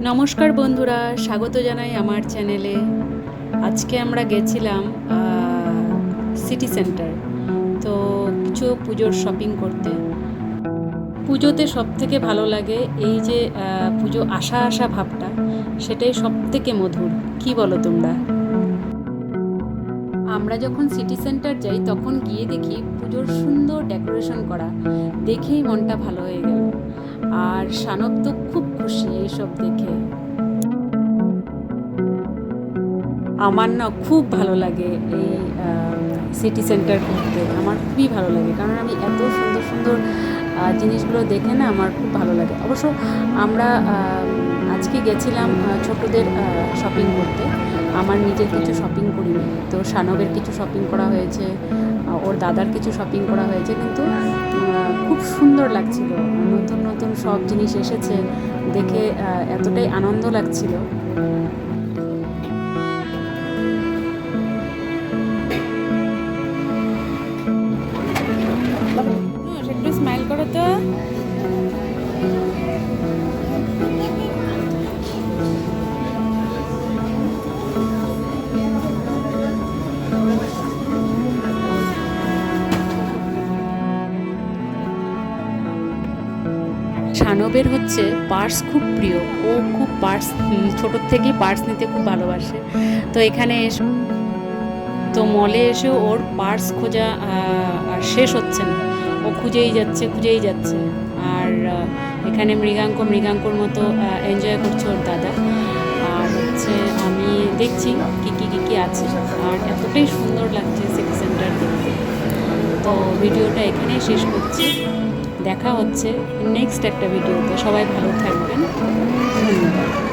নমস্কার বন্ধুরা, স্বাগত জানাই আমার চ্যানেলে। আজকে আমরা গেছিলাম সিটি সেন্টার তো কিছু পুজোর শপিং করতে। পুজোতে সব থেকে ভালো লাগে এই যে পুজো আশা আশা ভাবটা, সেটাই সব থেকে মধুর। কি বলো তোমরা? আমরা যখন সিটি সেন্টার যাই, তখন গিয়ে দেখি পুজোর সুন্দর ডেকোরেশন করা। দেখেই মনটা ভালো হয়ে গেল। আর সানব তো খুব খুশি এইসব দেখে। আমার না খুব ভালো লাগে এই সিটি সেন্টার ঘুরতে। আমার খুবই ভালো লাগে। কারণ আমি এত সুন্দর সুন্দর জিনিসগুলো দেখে না আমার খুব ভালো লাগে। অবশ্য আমরা আজকে গেছিলাম ছোটদের শপিং করতে। আমার নিজের কিছু শপিং করিনি। তো সানবের কিছু শপিং করা হয়েছে ওর দাদার কিছু শপিং করা হয়েছে কিন্তু খুব সুন্দর লাগছিল। নতুন নতুন সব জিনিস এসেছে দেখে এতটাই আনন্দ লাগছিল। সানবের হচ্ছে পার্স খুব প্রিয়। ও খুব পার্স ছোটোর থেকেই পার্স নিতে খুব ভালোবাসে। তো এখানে এসে, তো মলে এসে ওর পার্স খোঁজা আর শেষ হচ্ছে না। ও খুঁজেই যাচ্ছে খুঁজেই যাচ্ছে। আর এখানে মৃগাঙ্ক, মৃগাঙ্কর মতো এনজয় করছে ওর দাদা। আর হচ্ছে আমি দেখছি কী কী কী কী আছে। আর এতটাই সুন্দর লাগছে সিটি সেন্টার দেখতে। তো ভিডিওটা এখানেই শেষ করছি। দেখা হচ্ছে নেক্সট একটা ভিডিওতে সবাই ভালো থাকবেন। ধন্যবাদ।